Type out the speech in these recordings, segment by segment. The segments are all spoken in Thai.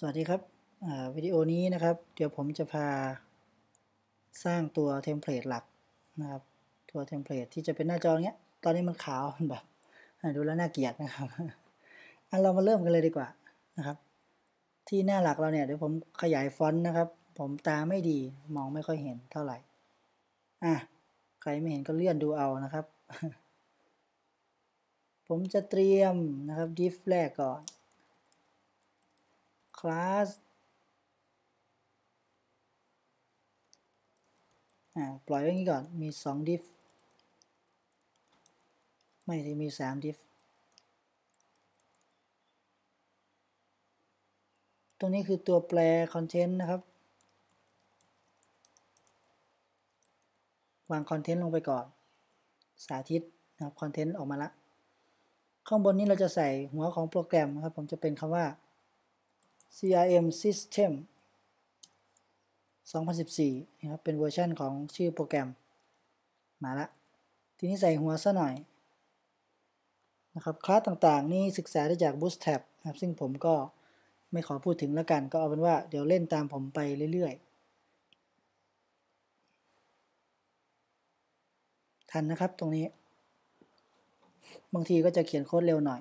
สวัสดีครับวิดีโอนี้นะครับ เดี๋ยวผมจะพาสร้างตัวเทมเพลตหลักนะครับ ตัวเทมเพลตที่จะเป็นหน้าจอเนี้ย ตอนนี้มันขาวแบบดูแล้วน่าเกลียดนะครับอันเรามาเริ่มกันเลยดีกว่านะครับ ที่หน้าหลักเราเนี่ยเดี๋ยวผมขยายฟอนต์นะครับ ผมตาไม่ดีมองไม่ค่อยเห็นเท่าไหร่อะใครไม่เห็นก็เลื่อนดูเอานะครับ ผมจะเตรียมนะครับดิฟแรกก่อน คลาสปล่อยไว้งี้ก่อน มี 2 diff ไม่ใช่มี 3 diff ตรงนี้คือตัวแปลคอนเทนต์นะครับ วางคอนเทนต์ลงไปก่อน สาธิตนะครับคอนเทนต์ออกมาละ ข้างบนนี้เราจะใส่หัวของโปรแกรมนะครับ ผมจะเป็นคำว่า CRM System 2014 นะครับ เป็นเวอร์ชันของชื่อโปรแกรม มาละ ทีนี้ใส่หัวซะหน่อย นะครับ คลาสต่างๆ นี่ศึกษาได้จาก Bootstrap นะครับ ซึ่งผมก็ไม่ขอพูดถึงแล้วกัน ก็เอาเป็นว่าเดี๋ยวเล่นตามผมไปเรื่อยๆ ทันนะครับตรงนี้ บางทีก็จะเขียนโค้ดเร็วหน่อย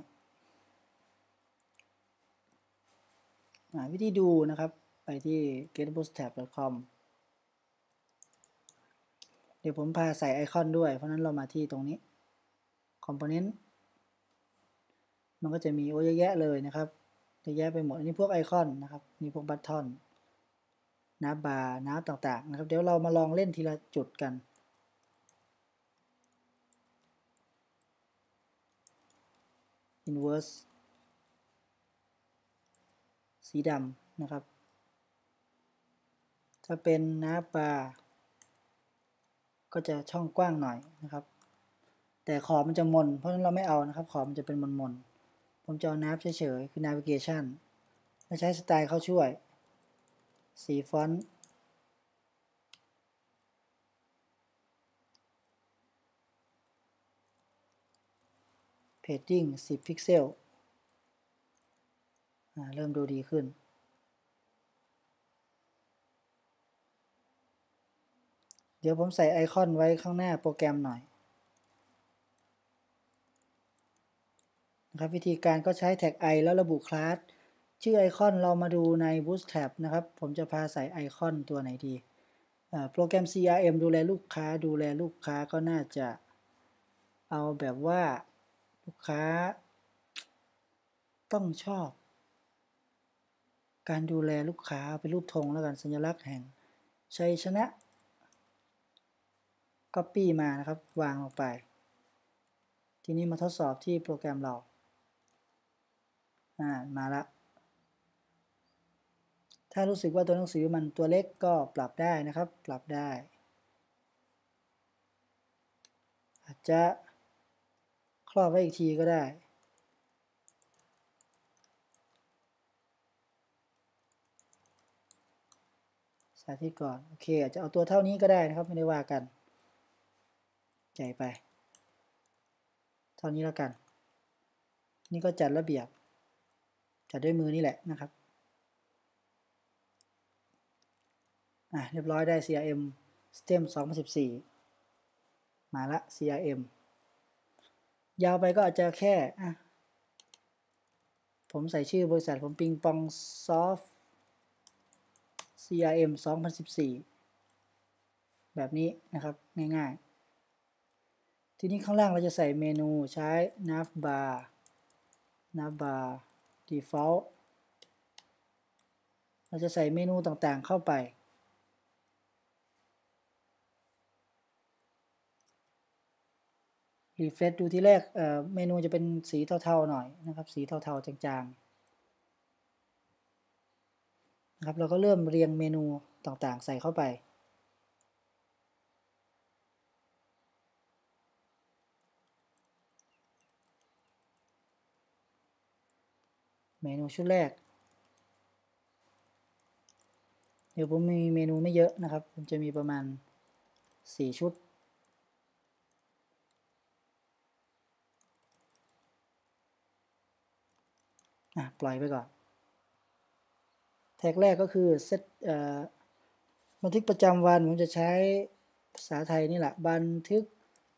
วิธีดูนะครับ ไปที่ getbootstrap.com เดี๋ยวผมพาใส่ไอคอนด้วย เพราะนั้นเรามาที่ตรงนี้ component มันก็จะมีโอ้เยอะแยะเลยนะครับเยอะแยะไปหมด อันนี้พวกไอคอนนะครับมีพวกบัตทอนน้าบาร์น้าต่างๆ นะครับ เดี๋ยวเรามาลองเล่นทีละจุดกัน inverse สีดำนะครับ ถ้าเป็นน้าปลาก็จะช่องกว้างหน่อยนะครับ แต่ขอบมันจะมน เพราะฉะนั้นเราไม่เอานะครับ ขอบมันจะเป็นมนมนผมจะเอาน้ำเฉยๆคือ navigation และใช้สไตล์เข้าช่วย สีฟอนต์ padding 10 พิกเซล เริ่มดูดีขึ้น เดี๋ยวผมใส่ไอคอนไว้ข้างหน้าโปรแกรมหน่อยนะครับวิธีการก็ใช้แท็ก i แล้วระบุคลาสชื่อไอคอนเรามาดูใน Bootstrap นะครับ ผมจะพาใส่ไอคอนตัวไหนดีโปรแกรม CRM ดูแลลูกค้า ดูแลลูกค้าก็น่าจะเอาแบบว่าลูกค้าต้องชอบ การดูแลลูกค้าเป็นรูปธงแล้วกันสัญลักษณ์แห่งชัยชนะ Copy มานะครับ วางลงไป ทีนี้มาทดสอบที่โปรแกรมเราอ่ามาละถ้ารู้สึกว่าตัวหนังสือมันตัวเล็กก็ปรับได้นะครับ ปรับได้ อาจจะครอบไว้อีกทีก็ได้าธิตก่อน โอเค อาจจะเอาตัวเท่านี้ก็ได้นะครับ ไม่ได้ว่ากัน ใหญ่ไป เท่านี้แล้วกัน นี่ก็จัดระเบียบ จัดด้วยมือนี่แหละนะครับ อะ เรียบร้อยได้ CRM STEM 2014 มาละ CRM ยาวไปก็อาจจะแค่อะผมใส่ชื่อบริษัทผมปิงปองซอฟ CRM 2014 แบบนี้นะครับง่ายๆ ทีนี้ข้างล่างเราจะใส่เมนูใช้ navbar navbar default เราจะใส่เมนูต่างๆเข้าไป รีเฟรชดูที่แรกเเมนูจะเป็นสีเทาๆหน่อยนะครับ สีเทาๆจางๆ นะครับเราก็เริ่มเรียงเมนูต่างๆ ใส่เข้าไป เมนูชุดแรก เดี๋ยวผมมีเมนูไม่เยอะนะครับผมจะมีประมาณ 4 ชุดอะปล่อยไปก่อน ท็กแรกก็คือเซตบันทึกประจำวันผมจะใช้ภาษาไทยนี่แหละ บันทึก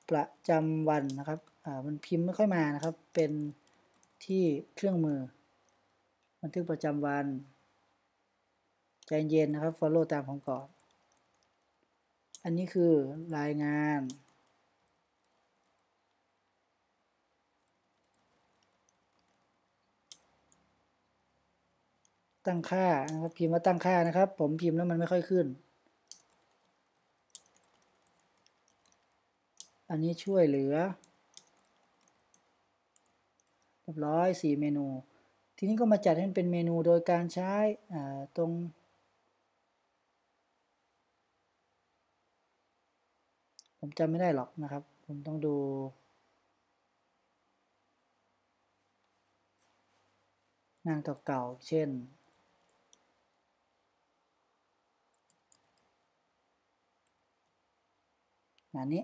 ประจำวันนะครับมันพิมพ์ไม่ค่อยมานะครับ เป็นที่เครื่องมือ บันทึกประจำวันใจเย็นนะครับ follow ตามผมก่อน อันนี้คือรายงาน ตั้งค่านะครับพิมพ์ว่าตั้งค่านะครับ ผมพิมพ์แล้วมันไม่ค่อยขึ้น อันนี้ช่วยเหลือเรียบร้อย4เมนู ทีนี้ก็มาจัดให้เป็นเมนูโดยการใช้ตรงผมจำไม่ได้หรอกนะครับ ผมต้องดู งานเก่าๆ เช่น งานนี้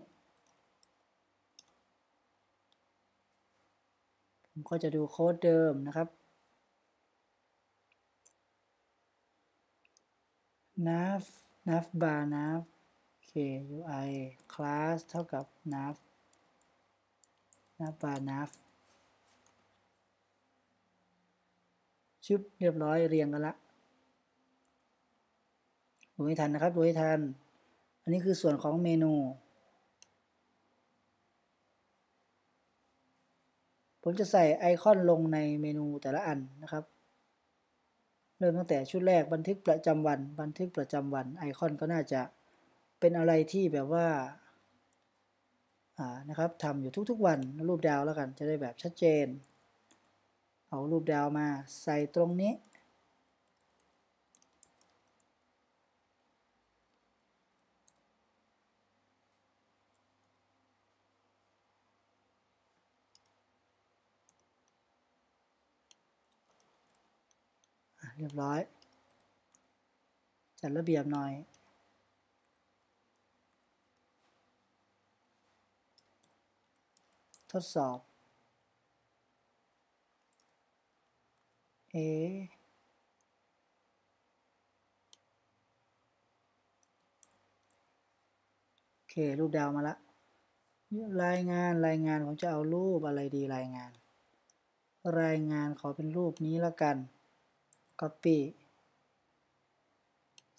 ผมก็จะดูโค้ดเดิมนะครับ nav nav bar nav โอเค ui class เท่ากับ nav nav bar nav ชึบเรียบร้อยเรียงกันละดูให้ทันนะครับดูให้ทัน อันนี้คือส่วนของเมนู ผมจะใส่ไอคอนลงในเมนูแต่ละอันนะครับ เริ่มตั้งแต่ชุดแรกบันทึกประจำวัน บันทึกประจำวันไอคอนก็น่าจะเป็นอะไรที่แบบว่าอ่านะครับทำอยู่ทุกๆวันรูปดาวแล้วกันจะได้แบบชัดเจน เอารูปดาวมาใส่ตรงนี้ เรียบร้อย จัดระเบียบหน่อย ทดสอบ เอโอเค รูปดาวมาละรายงานรายงาน ผมจะเอารูปอะไรดีรายงาน รายงานขอเป็นรูปนี้แล้วกัน Copy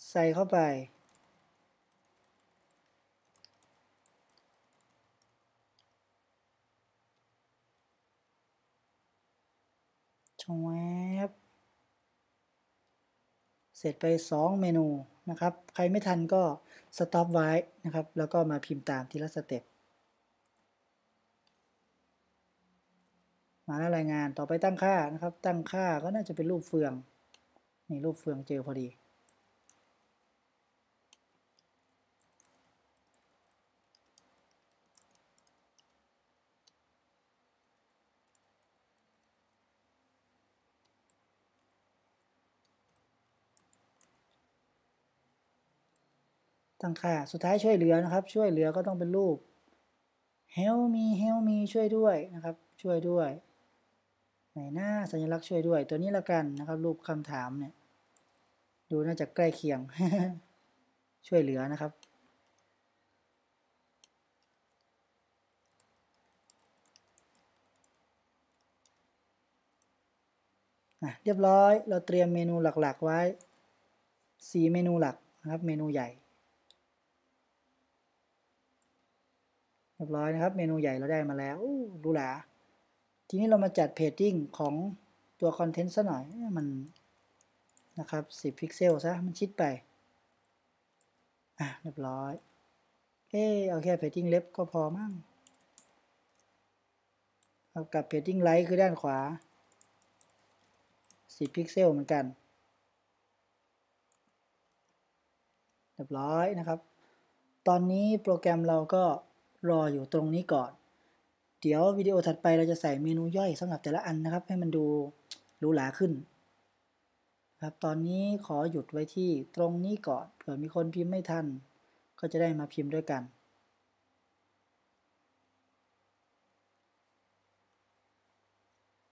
ใส่เข้าไป ชงแวบเสร็จไป 2 เมนูนะครับ ใครไม่ทันก็สต็อปไว้นะครับ แล้วก็มาพิมพ์ตามทีละสเต็ป มาแล้วรายงานต่อไปตั้งค่านะครับ ตั้งค่าก็น่าจะเป็นรูปเฟือง นี่รูปเฟืองเจอพอดีตั้งค่าสุดท้ายช่วยเหลือนะครับ ช่วยเหลือก็ต้องเป็นรูป help me help me ช่วยด้วยนะครับ ช่วยด้วย ไหนหน้าสัญลักษณ์ช่วยด้วย ตัวนี้ละกันนะครับ รูปคำถามเนี่ย ดูน่าจะใกล้เคียง ช่วยเหลือนะครับ เรียบร้อย เราเตรียมเมนูหลักๆไว้ 4 เมนูหลักนะครับ เมนูใหญ่เรียบร้อยนะครับ เมนูใหญ่เราได้มาแล้วรู้หลา ทีนี้เรามาจัดเพจดิ้งของตัวคอนเทนต์ซะหน่อยมันนะครับ 10 พิกเซลซะมันชิดไป อะ เรียบร้อย เออเอาแค่เพจดิ้งเล็บก็พอมั้งเอากับเพจดิ้งไลท์คือด้านขวา 10 พิกเซลเหมือนกัน เรียบร้อยนะครับ ตอนนี้โปรแกรมเราก็รออยู่ตรงนี้ก่อน เดี๋ยววิดีโอถัดไปเราจะใส่เมนูย่อยสำหรับแต่ละอันนะครับ ให้มันดูหรูหราขึ้น ครับ ตอนนี้ขอหยุดไว้ที่ตรงนี้ก่อนเผื่อมีคนพิมพ์ไม่ทัน ก็จะได้มาพิมพ์ด้วยกัน